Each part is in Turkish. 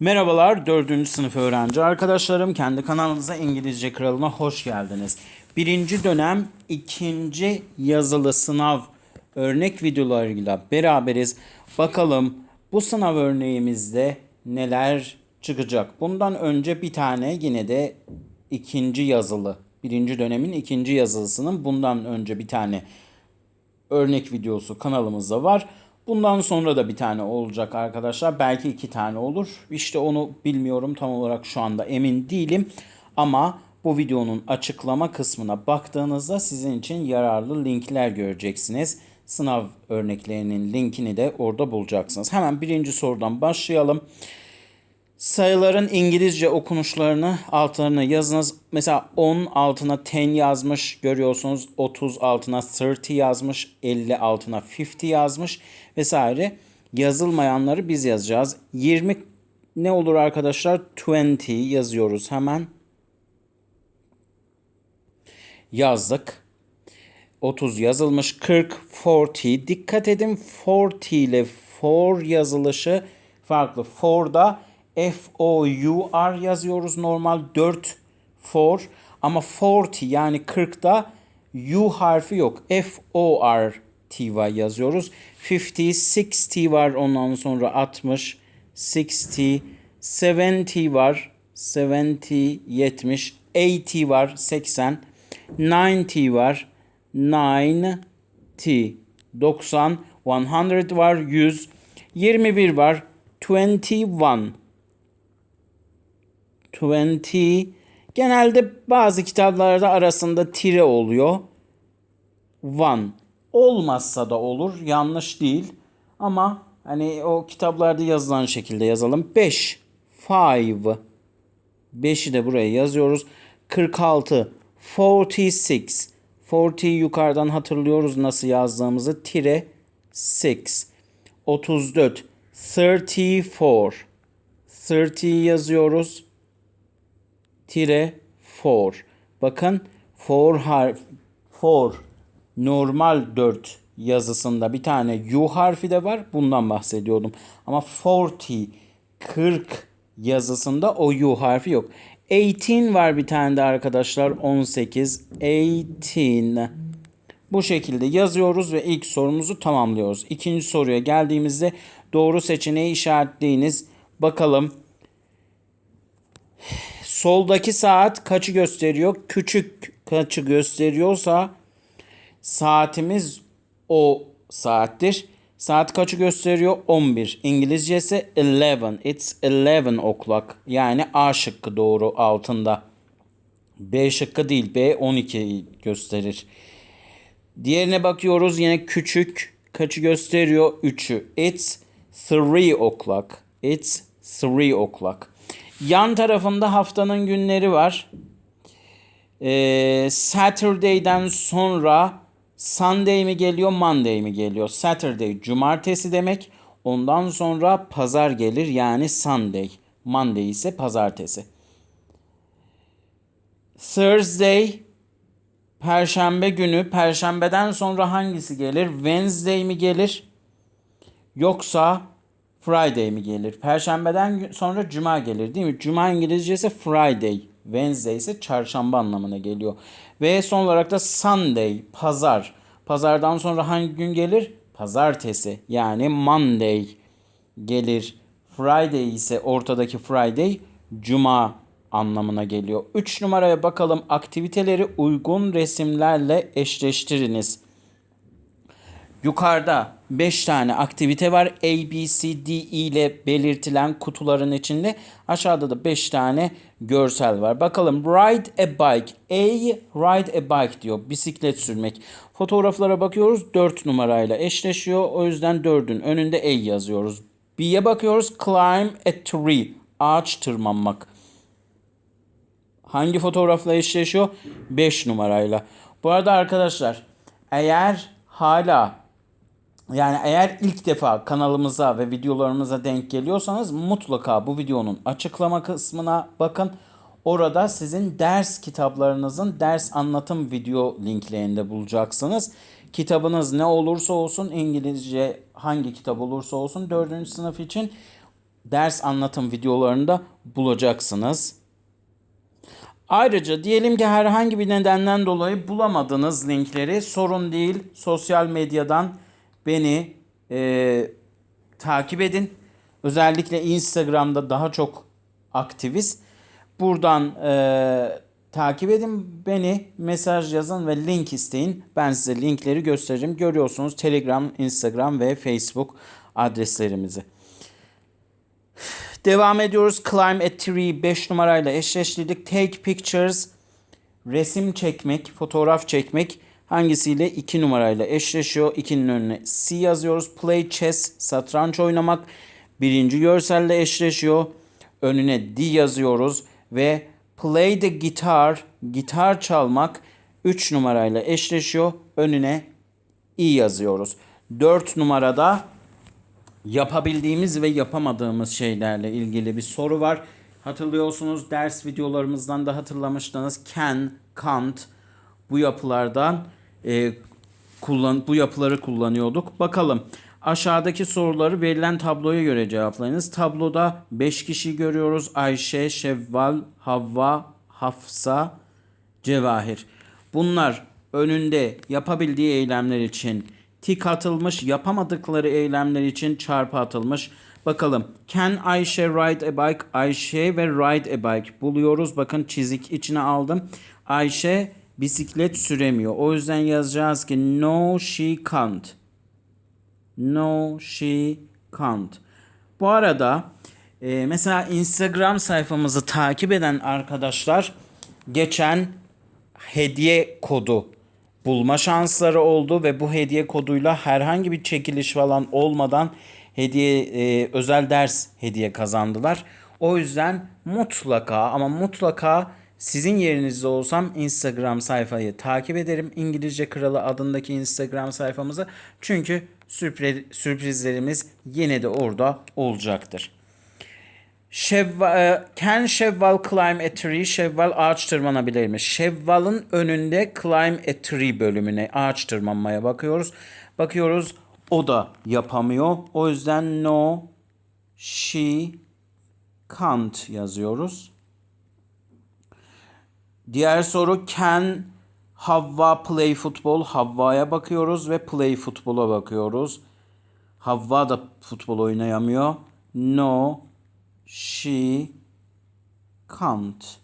Merhabalar 4. sınıf öğrenci arkadaşlarım. Kendi kanalınıza İngilizce Kralı'na hoş geldiniz. Birinci dönem ikinci yazılı sınav örnek videolarıyla beraberiz. Bakalım bu sınav örneğimizde neler çıkacak. Bundan önce bir tane yine de ikinci yazılı. Birinci dönemin ikinci yazılısının bundan önce bir tane örnek videosu kanalımızda var. Bundan sonra da bir tane olacak arkadaşlar. Belki iki tane olur. İşte onu bilmiyorum tam olarak şu anda emin değilim. Ama bu videonun açıklama kısmına baktığınızda sizin için yararlı linkler göreceksiniz. Sınav örneklerinin linkini de orada bulacaksınız. Hemen birinci sorudan başlayalım. Sayıların İngilizce okunuşlarını altlarına yazınız. Mesela 10 altına 10 yazmış görüyorsunuz. 30 altına 30 yazmış. 50 altına 50 yazmış vesaire. Yazılmayanları biz yazacağız. 20 ne olur arkadaşlar? 20 yazıyoruz hemen. Yazdık. 30 yazılmış. 40, 40. Dikkat edin 40 ile for yazılışı farklı. For'da F-O-U-R yazıyoruz normal 4 for ama 40 yani 40'da U harfi yok. F-O-R-T-Y yazıyoruz. 50, 60 var ondan sonra 60, 60, 70 var. 70, 70, 80 var 80, 90 var 90, 90, 100 var 100, 21 var 21, 20 genelde bazı kitaplarda arasında tire oluyor. One olmazsa da olur. Yanlış değil. Ama hani o kitaplarda yazılan şekilde yazalım. 5 five 5'i de buraya yazıyoruz. 46 46 40 yukarıdan hatırlıyoruz nasıl yazdığımızı. Tire 6 34 34 30 yazıyoruz tire for. Bakın for harf for normal 4 yazısında bir tane U harfi de var. Bundan bahsediyordum. Ama 40 40 yazısında o U harfi yok. 18 var bir tane de arkadaşlar 18 18 bu şekilde yazıyoruz ve ilk sorumuzu tamamlıyoruz. İkinci soruya geldiğimizde doğru seçeneği işaretleyiniz. Bakalım soldaki saat kaçı gösteriyor? Küçük kaçı gösteriyorsa saatimiz o saattir. Saat kaçı gösteriyor? 11. İngilizcesi 11. It's 11 o'clock. Yani A şıkkı doğru altında. B şıkkı değil. B 12 gösterir. Diğerine bakıyoruz. Yine küçük kaçı gösteriyor? 3'ü. It's 3 o'clock. It's 3 o'clock. Yan tarafında haftanın günleri var. Ee, Saturday'den sonra Sunday mi geliyor, Monday mi geliyor? Saturday cumartesi demek. Ondan sonra pazar gelir yani Sunday. Monday ise pazartesi. Thursday Perşembe günü. Perşembeden sonra hangisi gelir? Wednesday mi gelir? Yoksa Friday mi gelir? Perşembeden sonra cuma gelir değil mi? Cuma İngilizcesi Friday. Wednesday ise çarşamba anlamına geliyor. Ve son olarak da Sunday, pazar. Pazardan sonra hangi gün gelir? Pazartesi yani Monday gelir. Friday ise ortadaki Friday cuma anlamına geliyor. 3 numaraya bakalım aktiviteleri uygun resimlerle eşleştiriniz. Yukarıda 5 tane aktivite var. A, B, C, D, E ile belirtilen kutuların içinde. Aşağıda da 5 tane görsel var. Bakalım ride a bike. A ride a bike diyor. Bisiklet sürmek. Fotoğraflara bakıyoruz 4 numarayla eşleşiyor. O yüzden 4'ün önünde A yazıyoruz. B'ye bakıyoruz climb a tree. Ağaç tırmanmak. Hangi fotoğrafla eşleşiyor? 5 numarayla. Bu arada arkadaşlar eğer hala yani eğer ilk defa kanalımıza ve videolarımıza denk geliyorsanız mutlaka bu videonun açıklama kısmına bakın. Orada sizin ders kitaplarınızın ders anlatım video linklerinde bulacaksınız. Kitabınız ne olursa olsun İngilizce hangi kitap olursa olsun 4. sınıf için ders anlatım videolarında bulacaksınız. Ayrıca diyelim ki herhangi bir nedenden dolayı bulamadınız linkleri sorun değil. Sosyal medyadan beni e, takip edin. Özellikle Instagram'da daha çok aktiviz. Buradan e, takip edin beni, mesaj yazın ve link isteyin. Ben size linkleri göstereceğim. Görüyorsunuz Telegram, Instagram ve Facebook adreslerimizi. Devam ediyoruz. Climb a tree 5 numarayla eşleştirdik. Take pictures resim çekmek, fotoğraf çekmek hangisiyle 2 numarayla eşleşiyor? 2'nin önüne C yazıyoruz. Play chess satranç oynamak birinci görselle eşleşiyor. Önüne D yazıyoruz ve play the guitar gitar çalmak 3 numarayla eşleşiyor. Önüne E yazıyoruz. 4 numarada yapabildiğimiz ve yapamadığımız şeylerle ilgili bir soru var. Hatırlıyorsunuz ders videolarımızdan da hatırlamıştınız. Can, can't bu yapılardan e, kullan bu yapıları kullanıyorduk. Bakalım aşağıdaki soruları verilen tabloya göre cevaplayınız. Tabloda 5 kişi görüyoruz. Ayşe, Şevval, Havva, Hafsa, Cevahir. Bunlar önünde yapabildiği eylemler için tik atılmış, yapamadıkları eylemler için çarpı atılmış. Bakalım. Can Ayşe ride a bike? Ayşe ve ride a bike buluyoruz. Bakın çizik içine aldım. Ayşe bisiklet süremiyor. O yüzden yazacağız ki no she can't. No she can't. Bu arada e, mesela Instagram sayfamızı takip eden arkadaşlar geçen hediye kodu bulma şansları oldu ve bu hediye koduyla herhangi bir çekiliş falan olmadan hediye e, özel ders hediye kazandılar. O yüzden mutlaka ama mutlaka sizin yerinizde olsam Instagram sayfayı takip ederim. İngilizce Kralı adındaki Instagram sayfamızı. Çünkü sürpriz, sürprizlerimiz yine de orada olacaktır. Şevval, e, can Şevval climb a tree? Şevval ağaç tırmanabilir mi? Şevval'ın önünde climb a tree bölümüne ağaç tırmanmaya bakıyoruz. Bakıyoruz o da yapamıyor. O yüzden no she can't yazıyoruz. Diğer soru can Havva play football? Havva'ya bakıyoruz ve play futbola bakıyoruz. Havva da futbol oynayamıyor. No she can't.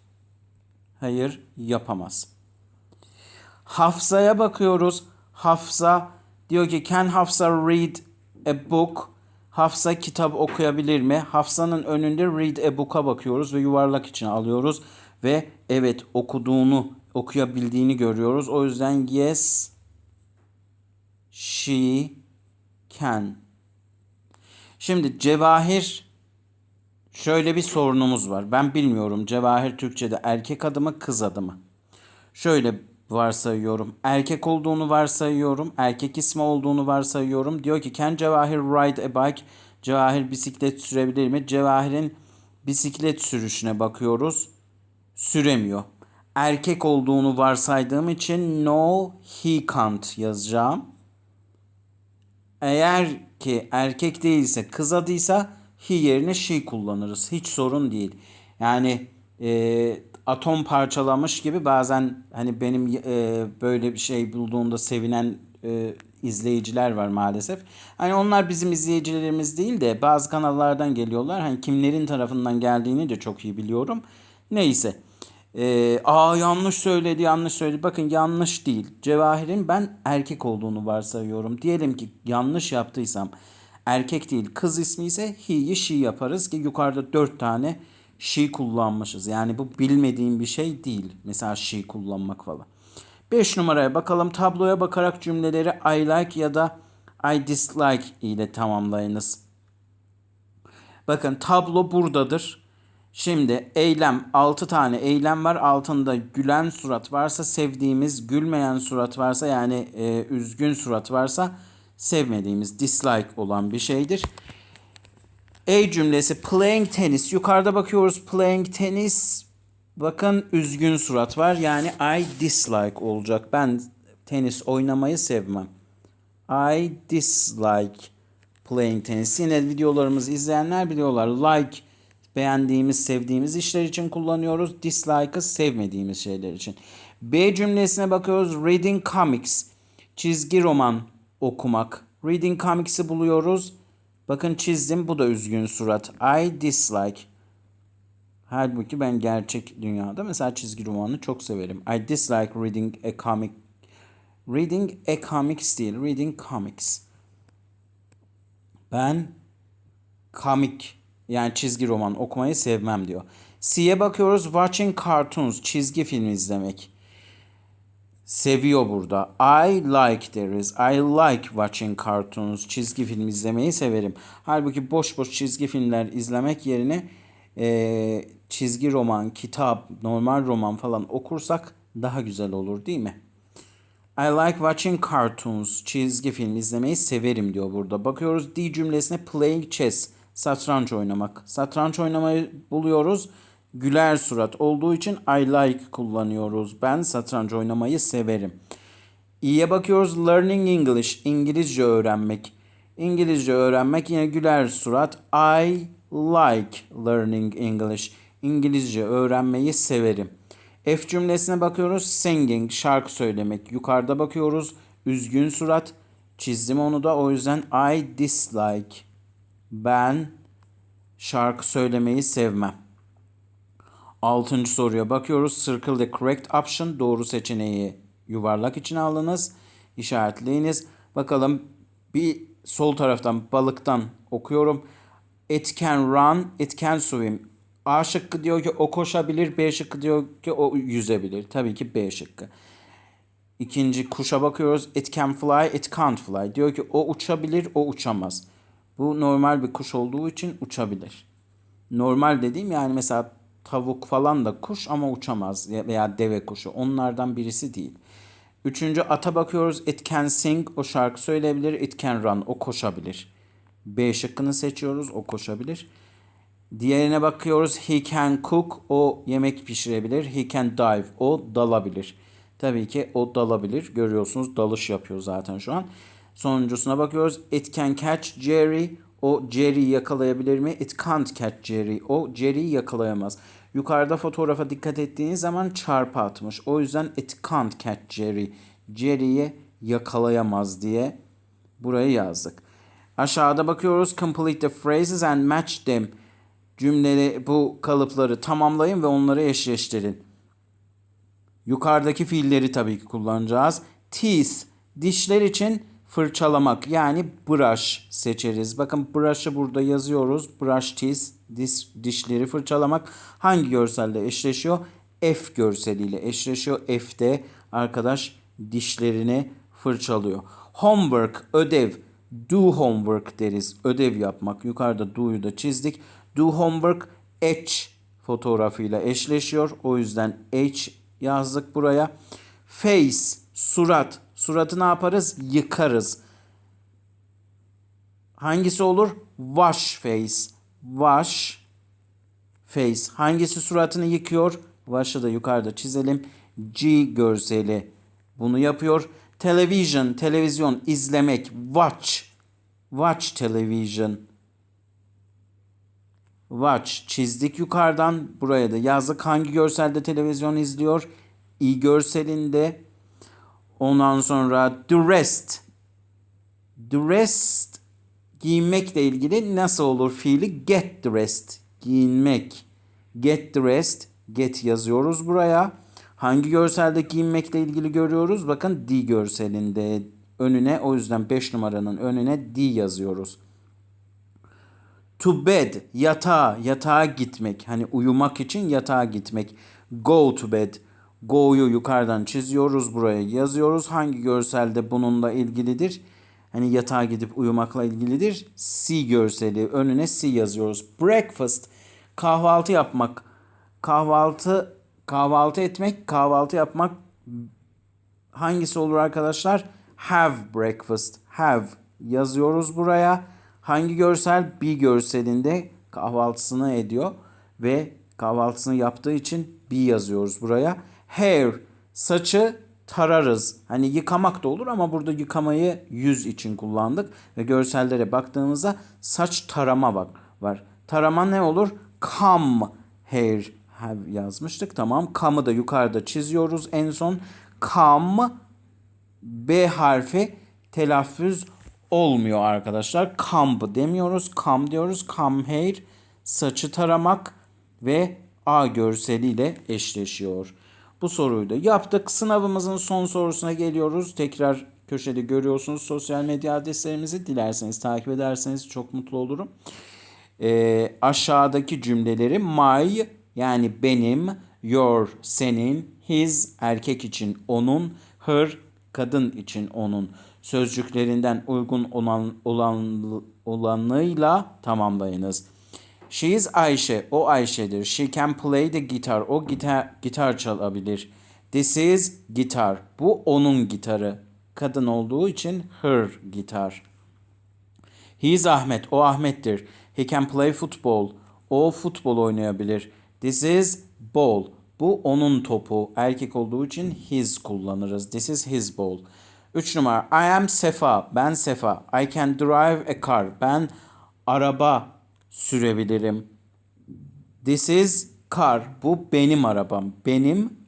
Hayır yapamaz. Hafsa'ya bakıyoruz. Hafsa diyor ki can Hafsa read a book? Hafsa kitap okuyabilir mi? Hafsa'nın önünde read a book'a bakıyoruz ve yuvarlak içine alıyoruz. Ve evet okuduğunu, okuyabildiğini görüyoruz. O yüzden yes she can. Şimdi Cevahir şöyle bir sorunumuz var. Ben bilmiyorum Cevahir Türkçe'de erkek adı mı kız adı mı? Şöyle varsayıyorum. Erkek olduğunu varsayıyorum. Erkek ismi olduğunu varsayıyorum. Diyor ki can Cevahir ride a bike? Cevahir bisiklet sürebilir mi? Cevahir'in bisiklet sürüşüne bakıyoruz. Süremiyor. Erkek olduğunu varsaydığım için no he can't yazacağım. Eğer ki erkek değilse kız adıysa he yerine she kullanırız. Hiç sorun değil. Yani e, atom parçalamış gibi bazen hani benim e, böyle bir şey bulduğunda sevinen e, izleyiciler var maalesef. Hani onlar bizim izleyicilerimiz değil de bazı kanallardan geliyorlar. Hani kimlerin tarafından geldiğini de çok iyi biliyorum. Neyse. Ee, aa yanlış söyledi yanlış söyledi. Bakın yanlış değil. Cevahir'in ben erkek olduğunu varsayıyorum. Diyelim ki yanlış yaptıysam erkek değil kız ismi ise he'yi she yaparız ki yukarıda dört tane she kullanmışız. Yani bu bilmediğim bir şey değil. Mesela she kullanmak falan. 5 numaraya bakalım. Tabloya bakarak cümleleri I like ya da I dislike ile tamamlayınız. Bakın tablo buradadır. Şimdi eylem 6 tane eylem var. Altında gülen surat varsa sevdiğimiz, gülmeyen surat varsa yani e, üzgün surat varsa sevmediğimiz, dislike olan bir şeydir. A cümlesi playing tennis. Yukarıda bakıyoruz playing tennis. Bakın üzgün surat var. Yani I dislike olacak. Ben tenis oynamayı sevmem. I dislike playing tennis. Yine videolarımızı izleyenler biliyorlar. Like beğendiğimiz, sevdiğimiz işler için kullanıyoruz. Dislike'ı sevmediğimiz şeyler için. B cümlesine bakıyoruz. Reading comics. Çizgi roman okumak. Reading comics'i buluyoruz. Bakın çizdim. Bu da üzgün surat. I dislike. Halbuki ben gerçek dünyada mesela çizgi romanı çok severim. I dislike reading a comic. Reading a comics değil. Reading comics. Ben komik yani çizgi roman okumayı sevmem diyor. C'ye bakıyoruz. Watching cartoons. Çizgi film izlemek. Seviyor burada. I like deriz. I like watching cartoons. Çizgi film izlemeyi severim. Halbuki boş boş çizgi filmler izlemek yerine eee, çizgi roman, kitap, normal roman falan okursak daha güzel olur değil mi? I like watching cartoons. Çizgi film izlemeyi severim diyor burada. Bakıyoruz D cümlesine playing chess. Satranç oynamak. Satranç oynamayı buluyoruz. Güler surat olduğu için I like kullanıyoruz. Ben satranç oynamayı severim. İ'ye bakıyoruz. Learning English. İngilizce öğrenmek. İngilizce öğrenmek yine güler surat. I like learning English. İngilizce öğrenmeyi severim. F cümlesine bakıyoruz. Singing, şarkı söylemek. Yukarıda bakıyoruz. Üzgün surat. Çizdim onu da o yüzden I dislike. Ben şarkı söylemeyi sevmem. Altıncı soruya bakıyoruz. Circle the correct option. Doğru seçeneği yuvarlak içine alınız. İşaretleyiniz. Bakalım bir sol taraftan balıktan okuyorum. It can run, it can swim. A şıkkı diyor ki o koşabilir, B şıkkı diyor ki o yüzebilir. Tabii ki B şıkkı. İkinci kuşa bakıyoruz. It can fly, it can't fly. Diyor ki o uçabilir, o uçamaz. Bu normal bir kuş olduğu için uçabilir. Normal dediğim yani mesela tavuk falan da kuş ama uçamaz veya deve kuşu. Onlardan birisi değil. Üçüncü ata bakıyoruz. It can sing. O şarkı söyleyebilir. It can run. O koşabilir. B şıkkını seçiyoruz. O koşabilir. Diğerine bakıyoruz. He can cook. O yemek pişirebilir. He can dive. O dalabilir. Tabii ki o dalabilir. Görüyorsunuz dalış yapıyor zaten şu an. Sonuncusuna bakıyoruz. It can catch Jerry. O Jerry'i yakalayabilir mi? It can't catch Jerry. O Jerry'i yakalayamaz. Yukarıda fotoğrafa dikkat ettiğiniz zaman çarpı atmış. O yüzden it can't catch Jerry. Jerry'yi yakalayamaz diye buraya yazdık. Aşağıda bakıyoruz. Complete the phrases and match them. Cümleleri bu kalıpları tamamlayın ve onları eşleştirin. Yukarıdaki fiilleri tabii ki kullanacağız. Teeth, dişler için fırçalamak yani brush seçeriz. Bakın brush'ı burada yazıyoruz. Brush teeth, diş, dişleri fırçalamak hangi görselle eşleşiyor? F görseliyle eşleşiyor. F'de arkadaş dişlerini fırçalıyor. Homework, ödev. Do homework deriz. Ödev yapmak. Yukarıda do'yu da çizdik. Do homework H fotoğrafıyla eşleşiyor. O yüzden H yazdık buraya. Face, surat. Suratı ne yaparız? Yıkarız. Hangisi olur? Wash face. Wash face. Hangisi suratını yıkıyor? Wash'ı da yukarıda çizelim. G görseli bunu yapıyor. Television, televizyon, izlemek. Watch. Watch television. Watch çizdik yukarıdan. Buraya da yazdık. Hangi görselde televizyon izliyor? i görselinde. Ondan sonra dressed. Dressed giyinmekle ilgili nasıl olur fiili? Get dressed. Giyinmek. Get dressed. Get yazıyoruz buraya. Hangi görselde giyinmekle ilgili görüyoruz? Bakın D görselinde önüne o yüzden 5 numaranın önüne D yazıyoruz. To bed yatağa yatağa gitmek hani uyumak için yatağa gitmek. Go to bed go'yu yukarıdan çiziyoruz buraya yazıyoruz. Hangi görselde bununla ilgilidir? Hani yatağa gidip uyumakla ilgilidir. C görseli önüne C yazıyoruz. Breakfast kahvaltı yapmak. Kahvaltı kahvaltı etmek, kahvaltı yapmak hangisi olur arkadaşlar? Have breakfast. Have yazıyoruz buraya. Hangi görsel? B görselinde kahvaltısını ediyor ve kahvaltısını yaptığı için B yazıyoruz buraya. Hair saçı tararız. Hani yıkamak da olur ama burada yıkamayı yüz için kullandık. Ve görsellere baktığımızda saç tarama var. var. Tarama ne olur? Come hair yazmıştık. Tamam. Come'ı da yukarıda çiziyoruz en son. Come B harfi telaffuz olmuyor arkadaşlar. Comb demiyoruz. Come diyoruz. Come hair saçı taramak ve A görseliyle eşleşiyor. Bu soruyu da yaptık. Sınavımızın son sorusuna geliyoruz. Tekrar köşede görüyorsunuz sosyal medya adreslerimizi. Dilerseniz takip ederseniz çok mutlu olurum. Ee, aşağıdaki cümleleri my yani benim, your senin, his erkek için onun, her kadın için onun sözcüklerinden uygun olan, olan olanıyla tamamlayınız. She is Ayşe. O Ayşe'dir. She can play the guitar. O gitar, gitar çalabilir. This is gitar. Bu onun gitarı. Kadın olduğu için her gitar. He is Ahmet. O Ahmet'tir. He can play football. O futbol oynayabilir. This is ball. Bu onun topu. Erkek olduğu için his kullanırız. This is his ball. 3 numara. I am Sefa. Ben Sefa. I can drive a car. Ben araba sürebilirim. This is car. Bu benim arabam. Benim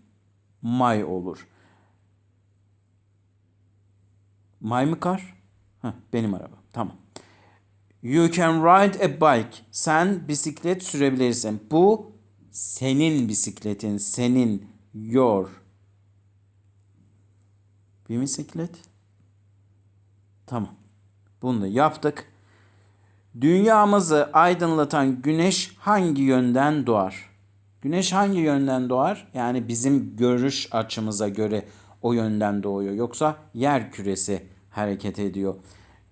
my olur. My mı kar? Heh, benim arabam. Tamam. You can ride a bike. Sen bisiklet sürebilirsin. Bu senin bisikletin. Senin. Your. Bir bisiklet. Tamam. Bunu da yaptık. Dünyamızı aydınlatan güneş hangi yönden doğar? Güneş hangi yönden doğar? Yani bizim görüş açımıza göre o yönden doğuyor. Yoksa yer küresi hareket ediyor.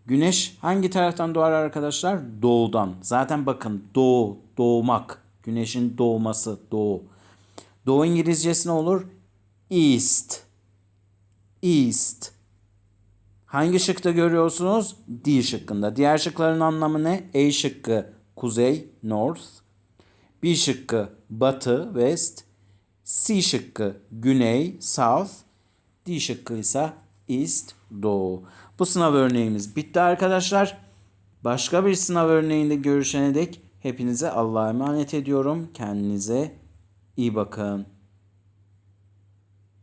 Güneş hangi taraftan doğar arkadaşlar? Doğudan. Zaten bakın doğu, doğmak. Güneşin doğması, doğu. Doğu İngilizcesi ne olur? East. East. Hangi şıkta görüyorsunuz? D şıkkında. Diğer şıkların anlamı ne? A şıkkı kuzey, north. B şıkkı batı, west. C şıkkı güney, south. D şıkkı ise east, doğu. Bu sınav örneğimiz bitti arkadaşlar. Başka bir sınav örneğinde görüşene dek hepinize Allah'a emanet ediyorum. Kendinize iyi bakın.